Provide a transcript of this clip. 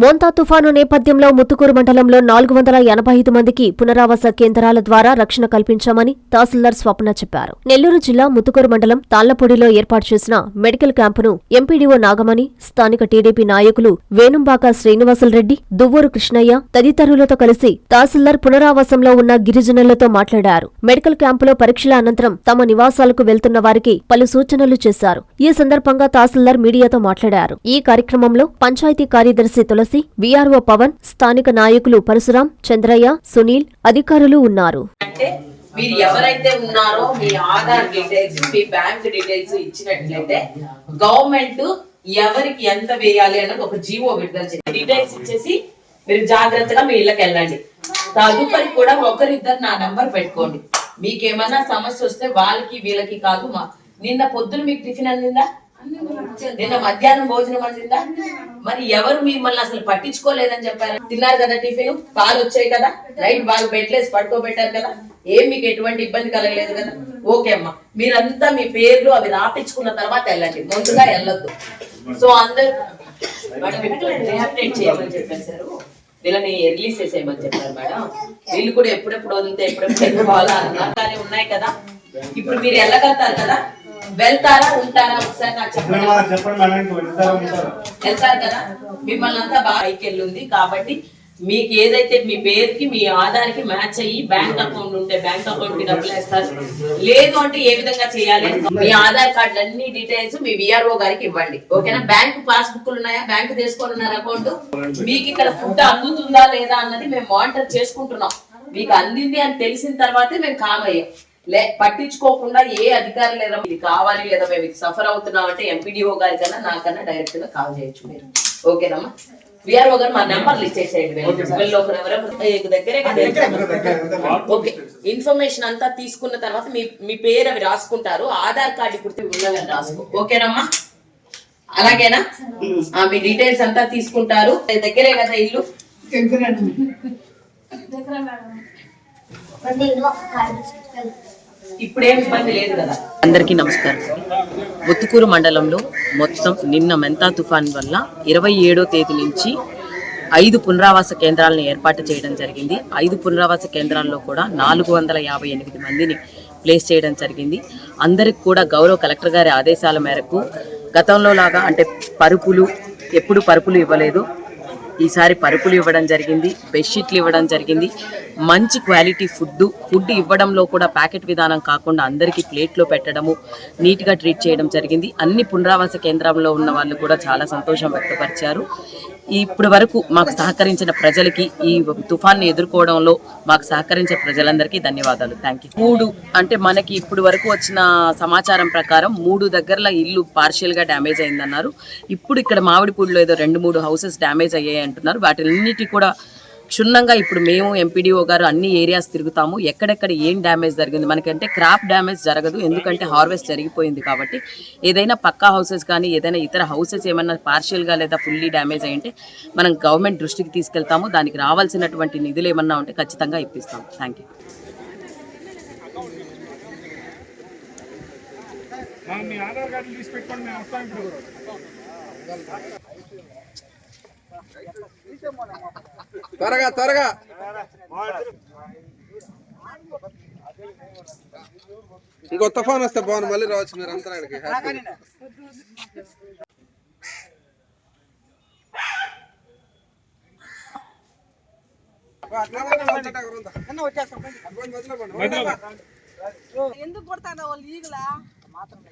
మోంతా తుఫాను నేపథ్యంలో ముత్తుకూరు మండలంలో నాలుగు వందల ఎనభై ఐదు మందికి పునరావాస కేంద్రాల ద్వారా రక్షణ కల్పించామని తహసీల్దార్ స్వప్న చెప్పారు. నెల్లూరు జిల్లా ముత్తుకూరు మండలం తాళ్ళపూడిలో ఏర్పాటు చేసిన మెడికల్ క్యాంపును ఎంపీడీఓ నాగమణి స్థానిక టీడీపీ నాయకులు వేణుంబాక శ్రీనివాసులరెడ్డి దువ్వూరు కృష్ణయ్య తదితరులతో కలిసి తహసీల్దార్ పునరావాసంలో ఉన్న గిరిజనులతో మాట్లాడారు. మెడికల్ క్యాంపులో పరీక్షల అనంతరం తమ నివాసాలకు వెళ్తున్న వారికి పలు సూచనలు చేశారు. ఈ సందర్భంగా తహసీల్దార్ మీడియాతో మాట్లాడారు. ఈ కార్యక్రమంలో పంచాయతీ కార్యదర్శి తులసి వీఆర్ఓ పవన్ స్థానిక నాయకులు పరశురాం చంద్రయ్య సునీల్ అధికారులు ఉన్నారు. మీరు ఎవరైతే ఉన్నారో మీ ఆధార్ డీటెయిల్స్ మీ బ్యాంక్ డీటెయిల్స్ ఇచ్చినట్లయితే గవర్నమెంట్ ఎవరికి ఎంత వేయాలి అన్నది ఒక జీవో విడుదల చేసి డీటెయిల్స్ ఇచ్చేసి మీరు జాగ్రత్తగా మీ ఇళ్ళకి వెళ్ళండి. తదుపరి కూడా ఒకరిద్దరు నా నంబర్ పెట్టుకోండి. మీకేమన్నా సమస్య వస్తే వాళ్ళకి వీళ్ళకి కాదు మా నిన్న పొద్దున మీకు టిఫిన్ అందిందా? నిన్న మధ్యాహ్నం భోజనం అందిందా? మరి ఎవరు మిమ్మల్ని అసలు పట్టించుకోలేదని చెప్పారు? తిన్నారు కదా టిఫిన్? పాలు వచ్చాయి కదా? రైట్ బాగా బెడ్లేసి పడుకోబెట్టారు కదా? ఏం మీకు ఎటువంటి ఇబ్బంది కలగలేదు కదా? ఓకే అమ్మా. మీరంతా మీ పేర్లు అవి రాపించుకున్న తర్వాత వెళ్ళండి. ముందుగా వెళ్ళొద్దు. సో అందరు మేడం చేయమని చెప్పేశారు? వీళ్ళని రిలీజ్ చేసేయమని చెప్పారు మేడం. వీళ్ళు కూడా ఎప్పుడెప్పుడు వదిలితే ఎప్పుడెప్పుడు వెళ్ళిపోవాలా కానీ ఉన్నాయి కదా. ఇప్పుడు మీరు వెళ్ళగలుగుతారు కదా? వెళ్తారా ఉంటారా? ఒకసారి నాకు చెప్పండి. వెళ్తారు కదా? మిమ్మల్ని అంతా బాగా ఉంది కాబట్టి మీకు ఏదైతే మీ పేరుకి మీ ఆధార్కి మ్యాచ్ అయ్యి బ్యాంక్ అకౌంట్ ఉంటే బ్యాంక్ అకౌంట్కి డబ్బులు వేస్తారు. లేదు అంటే ఏ విధంగా చేయాలి? మీ ఆధార్ కార్డు అన్ని డీటెయిల్స్ మీ విఆర్ఓ గారికి ఇవ్వండి. ఓకేనా? బ్యాంక్ పాస్ బుక్లు ఉన్నాయా? బ్యాంక్ తీసుకొని ఉన్నారు అకౌంట్. మీకు ఇక్కడ ఫుడ్ అందుతుందా లేదా అన్నది మేము మానిటర్ చేసుకుంటున్నాం. మీకు అందింది అని తెలిసిన తర్వాతే మేము కామ్ అయ్యాం. లే పట్టించుకోకుండా ఏ అధికారి లేదా ఇది కావాలి లేదా మేము ఇది సఫర్ అవుతున్నాం అంటే ఎంపీడీఓ గారి కన్నా నాకన్నా డైరెక్ట్గా కాల్ చేయొచ్చు మీరు. ఓకేనమ్మా? విఆర్ఓ గారు మా నెంబర్లు ఇచ్చేసేయండి. ఈ దగ్గరే కదా ఓకే ఇన్ఫర్మేషన్ అంతా తీసుకున్న తర్వాత మీ మీ పేరు అవి రాసుకుంటారు. ఆధార్ కార్డు ఇప్పుడు ఉన్నదని రాసుకో. ఓకేనమ్మా? అలాగేనా? ఆ, మీ డీటెయిల్స్ అంతా తీసుకుంటారు. దగ్గరే కదా ఇల్లు? ఇప్పుడేం ఇబ్బంది లేదు కదా. అందరికీ నమస్కారం. ముత్తుకూరు మండలంలో మొత్తం నిన్న మెంతా తుఫాన్ వల్ల ఇరవై ఏడో తేదీ నుంచి ఐదు పునరావాస కేంద్రాలను ఏర్పాటు చేయడం జరిగింది. ఐదు పునరావాస కేంద్రాల్లో కూడా నాలుగు వందల యాభై ఎనిమిది మందిని ప్లేస్ చేయడం జరిగింది. అందరికి కూడా గౌరవ కలెక్టర్ గారి ఆదేశాల మేరకు గతంలో లాగా అంటే పరుపులు ఎప్పుడు పరుపులు ఇవ్వలేదు. ఈసారి పరుపులు ఇవ్వడం జరిగింది బెడ్షీట్లు ఇవ్వడం జరిగింది. మంచి క్వాలిటీ ఫుడ్ ఫుడ్ ఇవ్వడంలో కూడా ప్యాకెట్ విధానం కాకుండా అందరికీ ప్లేట్లో పెట్టడము నీట్గా ట్రీట్ చేయడం జరిగింది. అన్ని పునరావాస కేంద్రంలో ఉన్న వాళ్ళు కూడా చాలా సంతోషం వ్యక్తపరిచారు. ఇప్పటి వరకు మాకు సహకరించిన ప్రజలకి ఈ తుఫాన్ని ఎదుర్కోవడంలో మాకు సహకరించే ప్రజలందరికీ ధన్యవాదాలు. థ్యాంక్ యూ మూడు అంటే మనకి ఇప్పుడు వరకు వచ్చిన సమాచారం ప్రకారం మూడు దగ్గరలో ఇల్లు పార్షియల్గా డ్యామేజ్ అయిందన్నారు. ఇప్పుడు ఇక్కడ మామిడిపూడిలో ఏదో రెండు మూడు హౌసెస్ డ్యామేజ్ అయ్యాయి అంటున్నారు. వాటిన్నిటి కూడా క్షుణ్ణంగా ఇప్పుడు మేము ఎంపీడీఓ గారు అన్ని ఏరియాస్ తిరుగుతాము ఎక్కడెక్కడ ఏం డ్యామేజ్ జరిగింది మనకంటే క్రాప్ డ్యామేజ్ జరగదు ఎందుకంటే హార్వెస్ట్ జరిగిపోయింది కాబట్టి ఏదైనా పక్కా హౌసెస్ కానీ ఏదైనా ఇతర హౌసెస్ ఏమన్నా పార్షియల్గా లేదా ఫుల్లీ డ్యామేజ్ అయ్యింటే మనం గవర్నమెంట్ దృష్టికి తీసుకెళ్తాము దానికి రావాల్సినటువంటి నిధులు ఏమన్నా ఉంటే ఖచ్చితంగా ఇప్పిస్తాము థ్యాంక్ యూ మీ ఆధార్ కార్డు తీసి పెట్టుకోండి మేము వస్తాం ఇప్పుడు త్వరగా త్వరగా ఇంకో తుఫాన్ వస్తే బాగుంది మళ్ళీ రావచ్చు మీరు అంతా ఇక్కడికి హ్యాపీగా. బా, అట్లా పోతే వచ్చేట ఎవరు ఉందా? అబ్బాయిని వదిలేపోండి. ఎందుకు కొడతాను వాళ్ళు ఈగలా అంతేనా